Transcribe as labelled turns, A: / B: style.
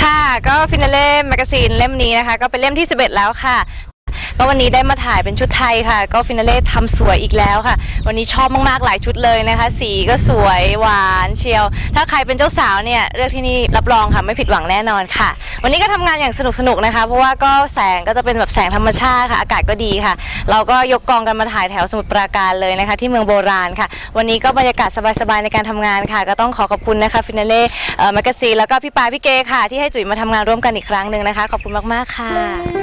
A: ค่ะ ก็ฟินาเล่แมกกาซีนเล่มนี้นะคะ ก็เป็นเล่มที่ 11 แล้วค่ะ ก็วันนี้ได้มาถ่ายเป็นชุดไทยค่ะ ก็ฟินาเล่ทำสวยอีกแล้วค่ะ วันนี้ชอบมากๆหลายชุดเลยนะคะ สีก็สวยหวานเชียว ถ้าใครเป็นเจ้าสาวเนี่ยเลือกที่นี่รับรองค่ะไม่ผิดหวังแน่นอนค่ะ วันนี้ก็ทำงานอย่างสนุกสนุกนะคะเพราะว่าก็แสงก็จะเป็นแบบแสงธรรมชาติค่ะอากาศก็ดีค่ะ เราก็ยกกองกันมาถ่ายแถวสมุทรปราการเลยนะคะ ที่เมืองโบราณค่ะ วันนี้ก็บรรยากาศสบายๆในการทำงานค่ะ ก็ต้องขอขอบคุณนะคะฟินาเล่แมกกาซีแล้วก็พี่ปาพี่เกค่ะ ที่ให้จุ๋ยมาทำงานร่วมกันอีกครั้งหนึ่งนะคะ ขอบคุณมากๆค่ะ